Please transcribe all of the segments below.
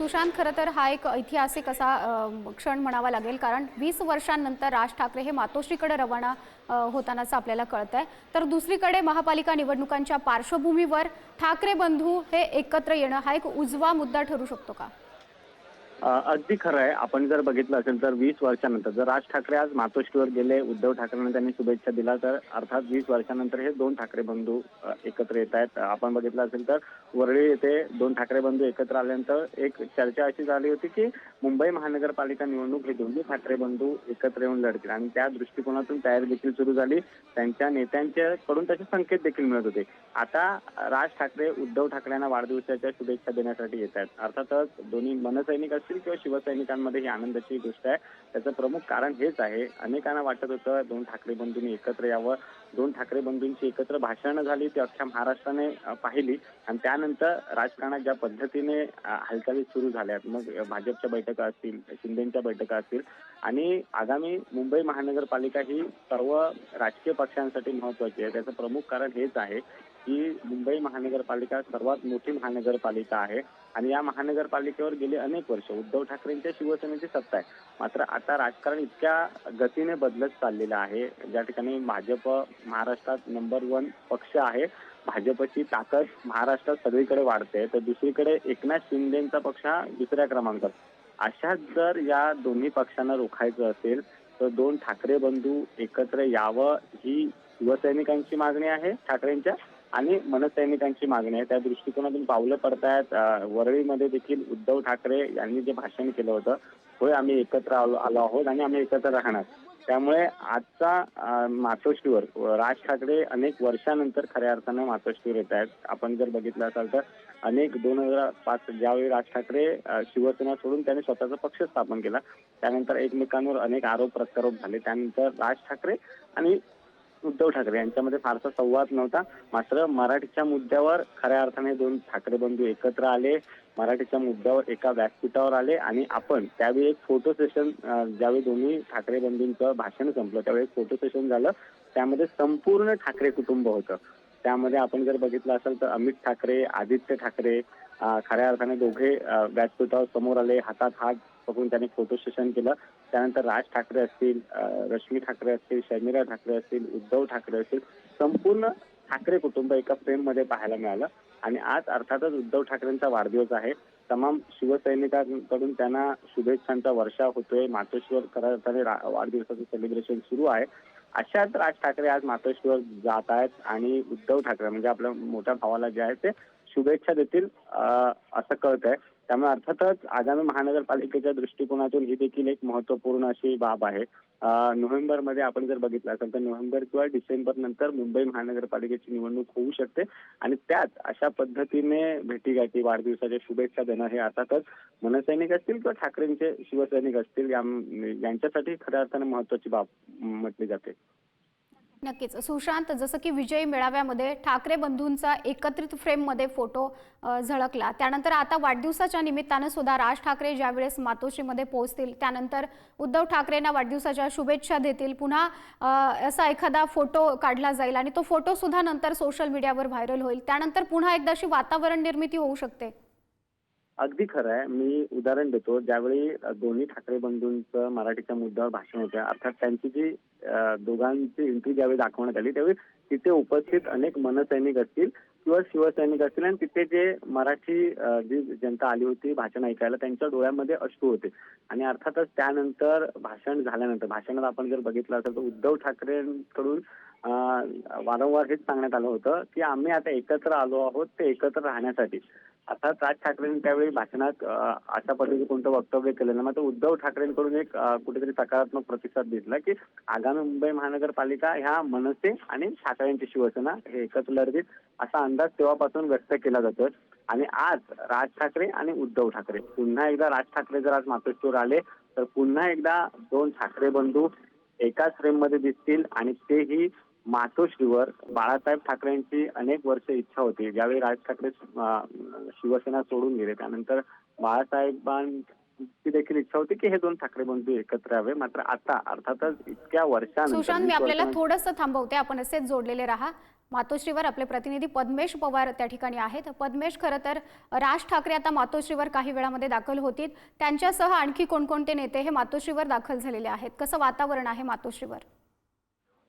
सुशांत खरं तर हा एक ऐतिहासिक असा क्षण म्हणावा लागेल. कारण वीस वर्षांनंतर राज ठाकरे हे मातोश्रीकडे रवाना होतानाचं आपल्याला कळत आहे तर दुसरीकडे महापालिका निवडणुकांच्या पार्श्वभूमीवर ठाकरे बंधू हे एकत्र येणं हा एक उजवा मुद्दा ठरू शकतो का? अगदी खरं आहे. आपण जर बघितलं असेल तर वीस वर्षानंतर जर राज ठाकरे आज मातोश्रीवर गेले उद्धव ठाकरेंना त्यांनी शुभेच्छा दिला तर अर्थात वीस वर्षानंतर हे दोन ठाकरे बंधू एकत्र येत आहेत. आपण बघितलं असेल तर वरळी येथे दोन ठाकरे बंधू एकत्र आल्यानंतर एक चर्चा अशी झाली होती की मुंबई महानगरपालिका निवडणूक हे दोन्ही ठाकरे बंधू एकत्र येऊन लढतील. आणि त्या दृष्टिकोनातून तयारी देखील सुरू झाली. त्यांच्या नेत्यांच्याकडून तसे संकेत देखील मिळत होते. आता राज ठाकरे उद्धव ठाकरेंना वाढदिवसाच्या शुभेच्छा देण्यासाठी येत आहेत. अर्थातच दोन्ही मनसैनिक असतील किंवा शिवसैनिकांमध्ये ही आनंदाची गोष्ट आहे. त्याचं प्रमुख कारण हेच आहे. अनेकांना वाटत होतं दोन ठाकरे बंधूंनी एकत्र यावं. दोन ठाकरे बंधूंची एकत्र भाषणं झाली ती अख्ख्या महाराष्ट्राने पाहिली. आणि त्यानंतर राजकारणात ज्या पद्धतीने हालचाली सुरू झाल्यात मग भाजपच्या बैठका असतील शिंदेच्या बैठका असतील आणि आगामी मुंबई महानगरपालिका ही सर्व राजकीय पक्षांसाठी महत्वाची आहे. त्याचं प्रमुख कारण हेच आहे की मुंबई महानगरपालिका सर्वात मोठी महानगरपालिका आहे. आणि या महानगरपालिकेवर गेली अनेक वर्ष उद्धव ठाकरेंच्या शिवसेनेची सत्ता आहे. मात्र आता राजकारण इतक्या गतीने बदलत चाललेलं आहे. ज्या ठिकाणी भाजप महाराष्ट्रात नंबर वन पक्ष आहे भाजपची ताकद महाराष्ट्रात सगळीकडे वाढते. तर दुसरीकडे एकनाथ शिंदेचा पक्ष हा दुसऱ्या क्रमांकात. अशाच जर या दोन्ही पक्षांना रोखायचं असेल तर दोन ठाकरे बंधू एकत्र यावं ही शिवसैनिकांची मागणी आहे ठाकरेंच्या आणि मनसैनिकांची मागणी आहे. त्या दृष्टिकोनातून पावलं पडतायत. वरळीमध्ये देखील उद्धव ठाकरे यांनी जे भाषण केलं होतं होय आम्ही एकत्र आलो आलो आहोत आणि आम्ही एकत्र राहणार. त्यामुळे आजचा मातोश्रीवर राज ठाकरे अनेक वर्षानंतर खऱ्या अर्थानं मातोश्रीवर येत आहेत आपण जर बघितलं असाल तर अनेक दोन हजार पाच ज्यावेळी राज ठाकरे शिवसेना सोडून त्यांनी स्वतःचा पक्ष स्थापन केला. त्यानंतर एकमेकांवर अनेक आरोप प्रत्यारोप झाले. त्यानंतर राज ठाकरे आणि उद्धव ठाकरे यांच्यामध्ये फारसा संवाद नव्हता. मात्र मराठीच्या मुद्द्यावर खऱ्या अर्थाने दोन ठाकरे बंधू एकत्र आले. मराठीच्या मुद्द्यावर एका व्यासपीठावर आले आणि आपण त्यावेळी एक फोटो सेशन ज्यावेळी दोन्ही ठाकरे बंधूंचं भाषण संपलं त्यावेळी एक फोटो सेशन झालं. त्यामध्ये संपूर्ण ठाकरे कुटुंब होतं. त्यामध्ये आपण जर बघितलं असेल तर अमित ठाकरे आदित्य ठाकरे खऱ्या अर्थाने दोघे व्यासपीठावर समोर आले. हातात हात पकडून त्यांनी फोटो सेशन केलं. त्यानंतर राज ठाकरे असतील रश्मी ठाकरे असतील शर्मिला ठाकरे असतील उद्धव ठाकरे असतील संपूर्ण ठाकरे कुटुंब एका फ्रेममध्ये पाहायला मिळालं. आणि आज अर्थातच उद्धव ठाकरेंचा वाढदिवस आहे. तमाम शिवसैनिकांकडून त्यांना शुभेच्छांचा वर्षा होतोय. मातोश्वर खऱ्या अर्थाने वाढदिवसाचं सेलिब्रेशन सुरू आहे. अशात राज ठाकरे आज मातोश्रीवर जात आहेत आणि उद्धव ठाकरे म्हणजे आपल्या मोठ्या भावाला जे आहे ते शुभेच्छा देतील असं कळत आहे त्यामुळे अर्थातच आगामी महानगरपालिकेच्या दृष्टिकोनातून ही देखील एक महत्त्वपूर्ण अशी बाब आहे. नोव्हेंबर नोव्हेंबरमध्ये आपण जर बघितलं असेल तर नोव्हेंबर किंवा डिसेंबर नंतर मुंबई महानगरपालिकेची निवडणूक होऊ शकते. आणि त्यात अशा पद्धतीने भेटीगाठी वाढदिवसाच्या शुभेच्छा देणं हे अर्थातच मनसैनिक असतील किंवा ठाकरेंचे शिवसैनिक असतील यांच्यासाठी खऱ्या अर्थाने महत्वाची बाब म्हटली जाते. नक्कीच. सुशांत जसं की विजयी मेळाव्यामध्ये ठाकरे बंधूंचा एकत्रित फ्रेममध्ये फोटो झळकला. त्यानंतर आता वाढदिवसाच्या निमित्तानं सुद्धा राज ठाकरे ज्यावेळेस मातोश्रीमध्ये पोहोचतील त्यानंतर उद्धव ठाकरेंना वाढदिवसाच्या शुभेच्छा देतील. पुन्हा असा एखादा फोटो काढला जाईल आणि तो फोटो सुद्धा नंतर सोशल मीडियावर व्हायरल होईल. त्यानंतर पुन्हा एकदा अशी वातावरण निर्मिती होऊ शकते. अगदी खरं आहे. मी उदाहरण देतो. ज्यावेळी दोन्ही ठाकरे बंधूंचं मराठीच्या मुद्द्यावर भाषण होतं अर्थात त्यांची जी दोघांची एंट्री ज्यावेळी दाखवण्यात आली त्यावेळी तिथे उपस्थित अनेक मनसैनिक असतील किंवा शिवसैनिक असतील आणि तिथे जे मराठी जी जनता आली होती भाषण ऐकायला त्यांच्या डोळ्यामध्ये अश्रू होते. आणि अर्थातच त्यानंतर भाषण झाल्यानंतर भाषणात आपण जर बघितलं असेल तर उद्धव ठाकरेंकडून वारंवार हेच सांगण्यात आलं होतं की आम्ही आता एकत्र आलो आहोत ते एकत्र राहण्यासाठी. आता राज ठाकरेंनी त्यावेळी भाषणात अशा पद्धतीने कोणतं वक्तव्य केलं नाही. मात्र उद्धव ठाकरेंकडून एक कुठेतरी सकारात्मक प्रतिसाद दिसला की आगामी मुंबई महानगरपालिका ह्या मनसे आणि ठाकरेंची शिवसेना हे एकत्र लढतील असा अंदाज तेव्हापासून व्यक्त केला जातोय. आणि आज राज ठाकरे आणि उद्धव ठाकरे पुन्हा एकदा राज ठाकरे जर आज मातोश्रीवर आले तर पुन्हा एकदा दोन ठाकरे बंधू एकाच फ्रेममध्ये दिसतील आणि तेही मातोश्रीवर बाळासाहेब ठाकरेंची अनेक वर्ष इच्छा होती. ज्यावेळी राज ठाकरे शिवसेना सोडून गेले त्यानंतर बाळासाहेबांची देखील इच्छा होती की हे दोन ठाकरे बंधू एकत्र यावे. मात्र आता अर्थातच इतक्या वर्षानंतर सुशांत मी आपल्याला थोडंसं थांबवते. आपण असेच जोडलेले राहा. मातोश्रीवर आपले प्रतिनिधी पद्मेश पवार त्या ठिकाणी आहेत. पद्मेश खरं तर राज ठाकरे आता मातोश्रीवर काही वेळामध्ये दाखल होतील. त्यांच्यासह आणखी कोणकोणते नेते हे मातोश्रीवर दाखल झालेले आहेत? कसं वातावरण आहे मातोश्रीवर?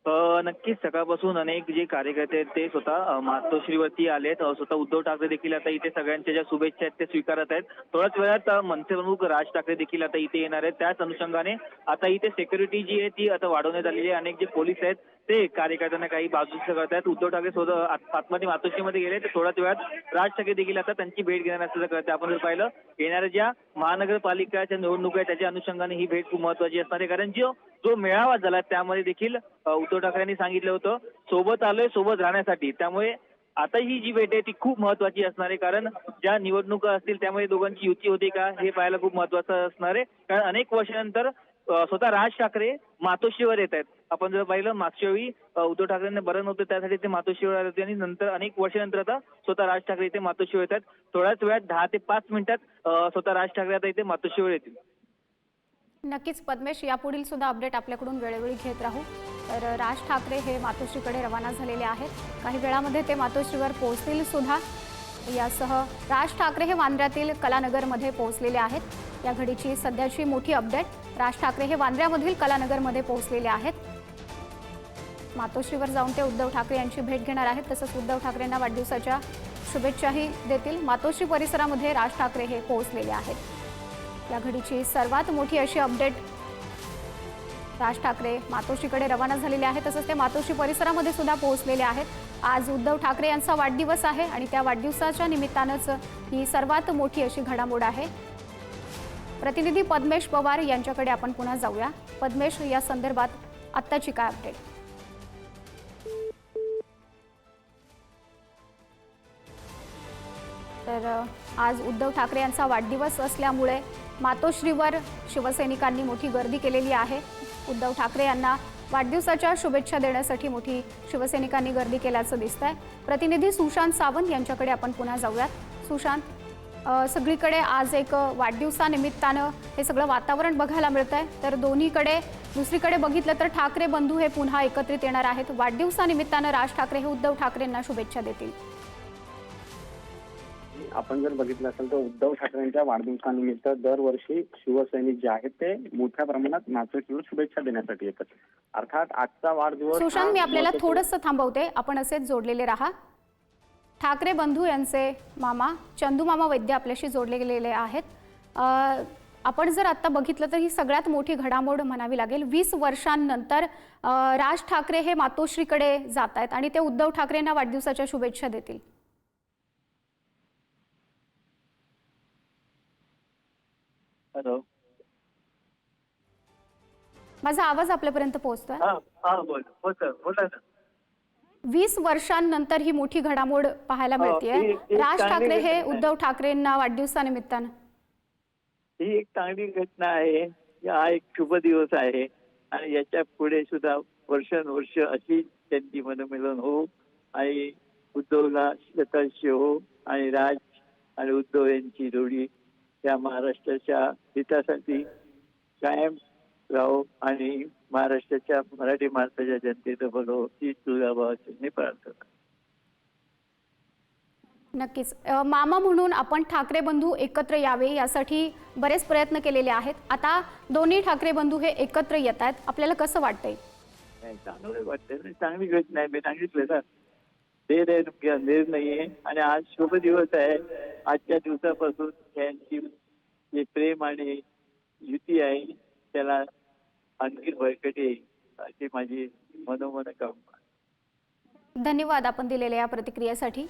नक्कीच. सकाळपासून अनेक जे कार्यकर्ते आहेत ते स्वतः मातोश्रीवरती आलेत. स्वतः उद्धव ठाकरे देखील आता इथे सगळ्यांच्या ज्या शुभेच्छा आहेत ते स्वीकारत आहेत. थोड्याच वेळात मनसे प्रमुख राज ठाकरे देखील आता इथे येणार आहेत. त्याच अनुषंगाने आता इथे सेक्युरिटी जी आहे ती आता वाढवण्यात आलेली आहे. अनेक जे पोलीस आहेत ते कार्यकर्त्यांना काही बाजूच करत आहेत उद्धव ठाकरे स्वतः आत- आतमध्ये मातोश्रीमध्ये गेले. तर थोड्याच वेळात राज ठाकरे देखील आता त्यांची भेट घेणार असल्याचं कळतं आपण जर पाहिलं येणाऱ्या ज्या महानगरपालिकाच्या निवडणुका आहेत त्याच्या अनुषंगाने ही भेट खूप महत्वाची असणार आहे. कारण जो जो मेळावा झाला त्यामध्ये देखील उद्धव ठाकरेंनी सांगितलं होतं सोबत आलोय सोबत राहण्यासाठी. त्यामुळे आता ही जी भेट आहे ती खूप महत्वाची असणार आहे. कारण ज्या निवडणुका असतील त्यामध्ये दोघांची युती होते का हे पाहायला खूप महत्वाचं असणार आहे. कारण अनेक वर्षानंतर स्वतः राज ठाकरे मातोश्रीवर येत आहेत. आपण जर पाहिलं मागच्या वेळी उद्धव ठाकरेंना बरं नव्हतं त्यासाठी ते मातोश्रीवर आले होते आणि नंतर अनेक वर्षानंतर आता स्वतः राज ठाकरे इथे मातोश्रीवर येतात थोड्याच वेळात दहा ते पाच मिनिटात स्वतः राज ठाकरे आता इथे मातोश्रीवर येतील. नक्कीच पद्मेश यापुढील सुद्धा अपडेट आपल्याकडून वेळोवेळी घेत राहू. तर राज ठाकरे हे मातोश्रीकडे रवाना झालेले आहेत. काही वेळामध्ये ते मातोश्रीवर पोहोचतील सुद्धा. यासह राज ठाकरे हे वांद्र्यातील कलानगरमध्ये पोहोचलेले आहेत. या घडीची सध्याची मोठी अपडेट राज ठाकरे हे वांद्र्यामधील कलानगरमध्ये पोहोचलेले आहेत. मातोश्रीवर जाऊन ते उद्धव ठाकरे यांची भेट घेणार आहेत. तसंच उद्धव ठाकरेंना वाढदिवसाच्या शुभेच्छाही देतील. मातोश्री परिसरामध्ये राज ठाकरे हे पोहोचलेले आहेत. या घडीची सर्वात मोठी अशी अपडेट राज ठाकरे मातोश्रीकडे रवाना झालेले आहेत. तसंच ते मातोश्री परिसरामध्ये सुद्धा पोहोचलेले आहेत. आज उद्धव ठाकरे यांचा वाढदिवस आहे आणि त्या वाढदिवसाच्या निमित्तानंच ही सर्वात मोठी अशी घडामोड आहे. प्रतिनिधी पद्मेश पवार यांच्याकडे आपण पुन्हा जाऊया. पद्मेश या संदर्भात आत्ताची काय अपडेट तर आज उद्धव ठाकरे यांचा वाढदिवस असल्यामुळे मातोश्रीवर शिवसैनिकांनी मोठी गर्दी केलेली आहे. उद्धव ठाकरे यांना वाढदिवसाच्या शुभेच्छा देण्यासाठी मोठी शिवसैनिकांनी गर्दी केल्याचं दिसतंय. प्रतिनिधी सुशांत सावंत यांच्याकडे आपण पुन्हा जाऊयात. सुशांत सगळीकडे आज एक वाढदिवसानिमित्तानं हे सगळं वातावरण बघायला मिळत आहे तर दोन्हीकडे दुसरीकडे बघितलं तर ठाकरे बंधू हे पुन्हा एकत्रित येणार आहेत. वाढदिवसानिमित्तानं राज ठाकरे हे उद्धव ठाकरेंना शुभेच्छा देतील. आपण जर बघितलं असेल तर उद्धव ठाकरेंच्या वाढदिवसानिमित्त दरवर्षी शिवसैनिक जे आहेत ते मोठ्या प्रमाणात नाचकीवर शुभेच्छा देण्यासाठी येतात. अर्थात आजचा वाढदिवस सुशांत मी आपल्याला थोडंसं थांबवते. आपण असेच जोडलेले राहा. ठाकरे बंधू यांचे मामा चंदू मामा वैद्य आपल्याशी जोडले गेलेले आहेत. आपण जर आत्ता बघितलं तर ही सगळ्यात मोठी घडामोड म्हणावी लागेल. वीस वर्षांनंतर राज ठाकरे हे मातोश्रीकडे जात आहेत आणि ते उद्धव ठाकरेंना वाढदिवसाच्या शुभेच्छा देतील. हॅलो. माझा आवाज आपल्यापर्यंत पोहोचतोय? हा बोला ना. वीस वर्षांनंतर ही मोठी घडामोड पाहायला ही राज ठाकरे हे. उद्धव ठाकरेंना वाढदिवसानिमित्तानं. ही एक चांगली घटना आहे. हा एक शुभ दिवस आहे. आणि याच्यापुढे सुद्धा वर्षानुवर्ष अशी त्यांची मनमिलन हो आणि उद्धवला शतांश हो आणि राज आणि उद्धव यांची जोडी या महाराष्ट्राच्या हितासाठी कायम राहो आणि महाराष्ट्राच्या मराठी माणसाच्या जनतेचं भलो ही तुळजाभावाची मी प्रार्थना नक्कीच. मामा म्हणून आपण ठाकरे बंधू एकत्र यावे यासाठी बरेच प्रयत्न केलेले आहेत. आता दोन्ही ठाकरे बंधू हे एकत्र येत आहेत. आपल्याला कसं वाटतंय? चांगलं घटना आहे मी सांगितलं ना. देर आहे अंधेर नाहीये. आणि आज शुभ दिवस आहे. आजच्या दिवसापासून यांची जे प्रेम आणि युती आहे त्याला आणखी बळकटी येईल अशी माझी मनोमन कामना धन्यवाद आपण दिलेल्या या प्रतिक्रियेसाठी.